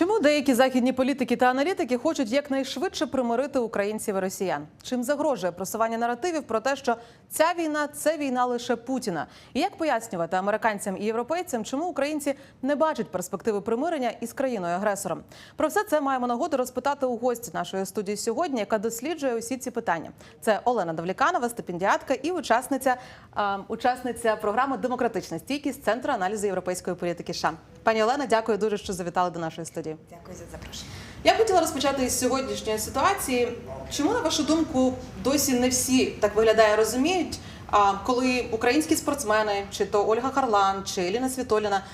Чому деякі західні політики та аналітики хочуть якнайшвидше примирити українців і росіян? Чим загрожує просування наративів про те, що ця війна це війна лише Путіна? І як пояснювати американцям і європейцям, чому українці не бачать перспективи примирення із країною агресором? Про все це маємо нагоду розпитати у гості нашої студії сьогодні, яка досліджує усі ці питання. Це Олена Давліканова, стипендіатка і учасниця, е, учасниця програми Демократична стійкість Центру аналізу європейської політики. США. Пані Олена, дякую дуже, що завітали до нашої студії. Дякую за запрошення. Я хотіла розпочати із сьогоднішньої ситуації. Чому, на вашу думку, досі не всі так виглядає розуміють, а, коли українські спортсмени, чи то Ольга Харлан, чи Еліна Світоліна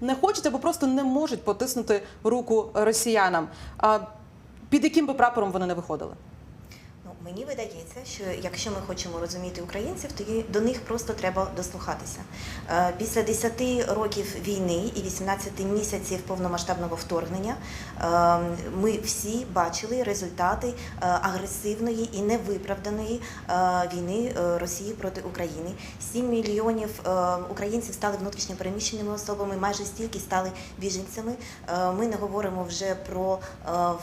не хочуть або просто не можуть потиснути руку росіянам? А, Під яким би прапором вони не виходили? Мені видається, що якщо ми хочемо розуміти українців, то до них просто треба дослухатися. Е, Після 10 років війни і 18 місяців повномасштабного вторгнення е, ми всі бачили результати е, агресивної і невиправданої е, війни Росії проти України. 7 мільйонів українців стали внутрішньо переміщеними особами, майже стільки стали біженцями. Ми не говоримо вже про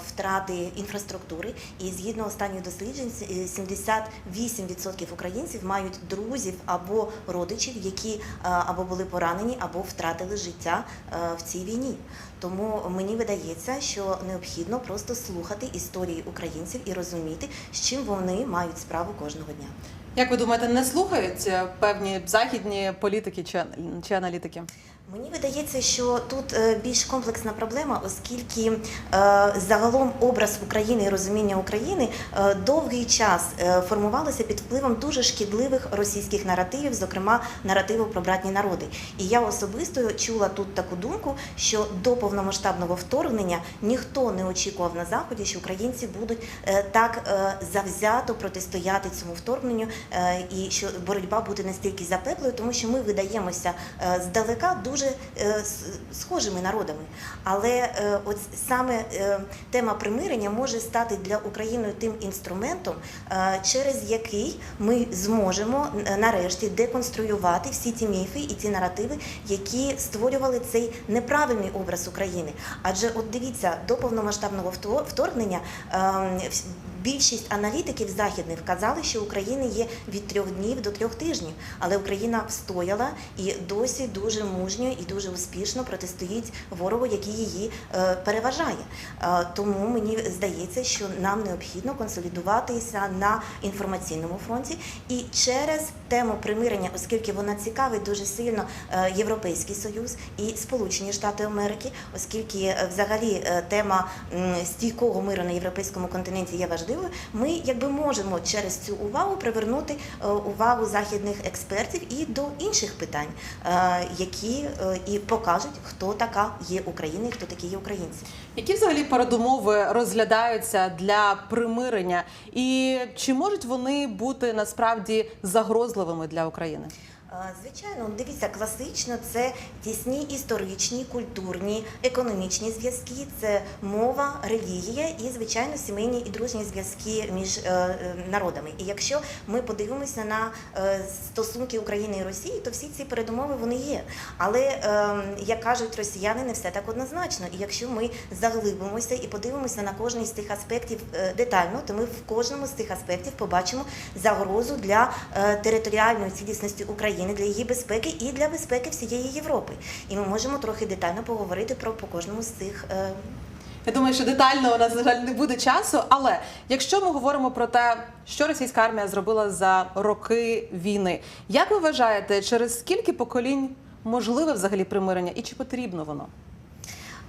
втрати інфраструктури. І згідно останніх досліджень, 78% українців мають друзів або родичів, які е, або були поранені, або втратили життя е, в цій війні. Тому мені видається, що необхідно просто слухати історії українців і розуміти, з чим вони мають справу кожного дня. Як ви думаєте, не слухають е, певні західні політики чи аналітики? Мені видається, що тут е, більш комплексна проблема, оскільки е, загалом образ України і розуміння України е, довгий час формувалося під впливом дуже шкідливих російських наративів, зокрема наративу про братні народи. І я особисто чула тут таку думку, що до повномасштабного вторгнення ніхто не очікував на заході, що українці будуть так завзято протистояти цьому вторгненню, і що боротьба буде настільки запеклою, тому що ми видаємося здалека дуже е, схожими народами. Але е, от саме е, тема примирення може стати для України тим інструментом, через який ми зможемо нарешті деконструювати всі ті міфи і ті наративи, які створювали цей неправильний образ України. Адже от дивіться, до повномасштабного вторгнення ем, більшість аналітиків західних вказали, що України є від трьох днів до трьох тижнів, але Україна встояла і досі дуже мужньо і дуже успішно протистоїть ворогу, який її е, переважає. Е, Тому мені здається, що нам необхідно консолідуватися на інформаційному фронті і через тему примирення, оскільки вона цікавить дуже сильно е, Європейський Союз і Сполучені Штати Америки, оскільки взагалі тема стійкого миру на європейському континенті є важливою, ми якби можемо через цю увагу привернути е, увагу західних експертів і до інших питань, е, які е, і покажуть, хто така є Україна і хто такі є українці. Які взагалі передумови розглядаються для примирення, і чи можуть вони бути насправді загрозливими для України? Звичайно, дивіться, класично це тісні історичні, культурні, економічні зв'язки, це мова, релігія і, звичайно, сімейні і дружні зв'язки між е, е, народами. І якщо ми подивимося на е, стосунки України і Росії, то всі ці передумови вони є. Але як кажуть росіяни, не все так однозначно. І якщо ми заглибимося і подивимося на кожний з тих аспектів детально, то ми в кожному з цих аспектів побачимо загрозу для територіальної цілісності України, для її безпеки і для безпеки всієї Європи. І ми можемо трохи детально поговорити про по кожному з цих. е, Я думаю, що детально у нас на жаль не буде часу. Але якщо ми говоримо про те, що російська армія зробила за роки війни, як ви вважаєте, через скільки поколінь можливе взагалі примирення, і чи потрібно воно?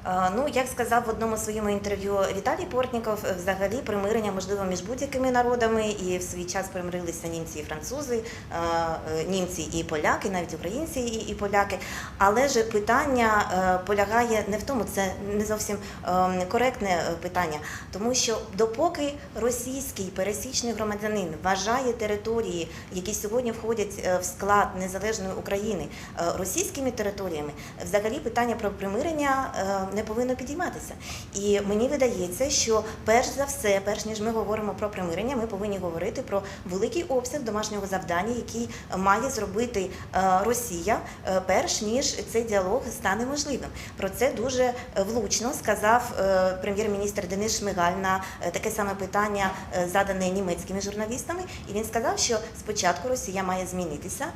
Е, Ну, як сказав в одному своєму інтерв'ю Віталій Портніков, е, взагалі примирення можливо між будь-якими народами, і в свій час примирилися німці і французи, е, німці і поляки, навіть українці і, поляки. Але ж питання полягає не в тому, це не зовсім е, коректне питання, тому що допоки російський пересічний громадянин вважає території, які сьогодні входять в склад незалежної України, російськими територіями, взагалі питання про примирення не повинно підійматися. І мені видається, що перш за все, перш ніж ми говоримо про примирення, ми повинні говорити про великий обсяг домашнього завдання, який має зробити е, Росія, е, перш ніж цей діалог стане можливим. Про це дуже влучно сказав е, прем'єр-міністр Денис Шмигаль на таке саме питання, задане німецькими журналістами. І він сказав, що спочатку Росія має змінитися,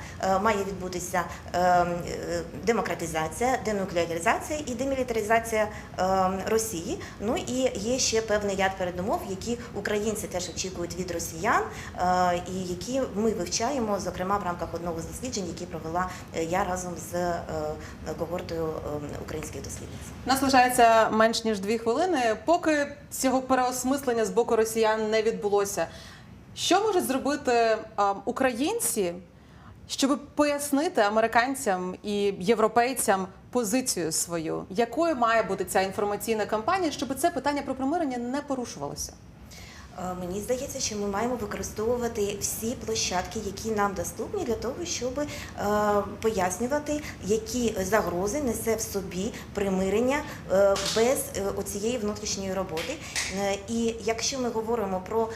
має відбутися е, е, демократизація, денуклеаризація і демілітаризація е, Росії. Ну і є ще певний ряд передумов, які українці теж очікують від росіян, е, і які ми вивчаємо, зокрема в рамках одного з досліджень, які провела е, я разом з е, когортою е, українських дослідниць. Нас лишається менш ніж дві хвилини. Поки цього переосмислення з боку росіян не відбулося. Що можуть зробити а, українці, щоб пояснити американцям і європейцям позицію свою, якою має бути ця інформаційна кампанія, щоб це питання про примирення не порушувалося? Е, Мені здається, що ми маємо використовувати всі площадки, які нам доступні, для того, щоб е, пояснювати, які загрози несе в собі примирення е, без оцієї внутрішньої роботи. І якщо ми говоримо про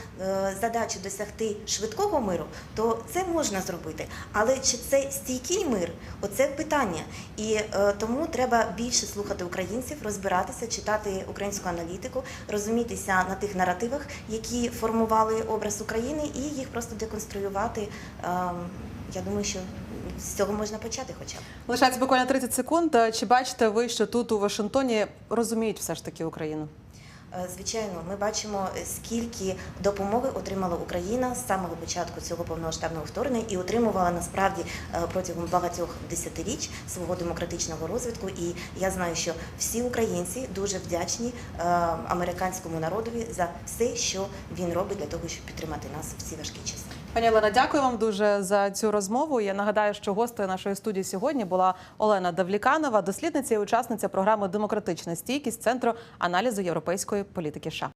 задачу досягти швидкого миру, то це можна зробити. Але чи це стійкий мир? Оце питання. І тому треба більше слухати українців, розбиратися, читати українську аналітику, розумітися на тих наративах, які формували образ України, і їх просто деконструювати. Ем, Я думаю, що з цього можна почати, хоча б. Лишається буквально 30 секунд. Чи бачите ви, що тут у Вашингтоні розуміють все ж таки Україну? Е, Звичайно, ми бачимо, е, скільки допомоги отримала Україна з самого початку цього повномасштабного вторгнення і отримувала насправді е, протягом багатьох десятиріч свого демократичного розвитку. І я знаю, що всі українці дуже вдячні американському народові за все, що він робить для того, щоб підтримати нас в ці важкі часи. Пані Олена, дякую вам дуже за цю розмову. Я нагадаю, що гостею нашої студії сьогодні була Олена Давліканова, дослідниця і учасниця програми Демократична стійкість Центру аналізу європейської політики. США.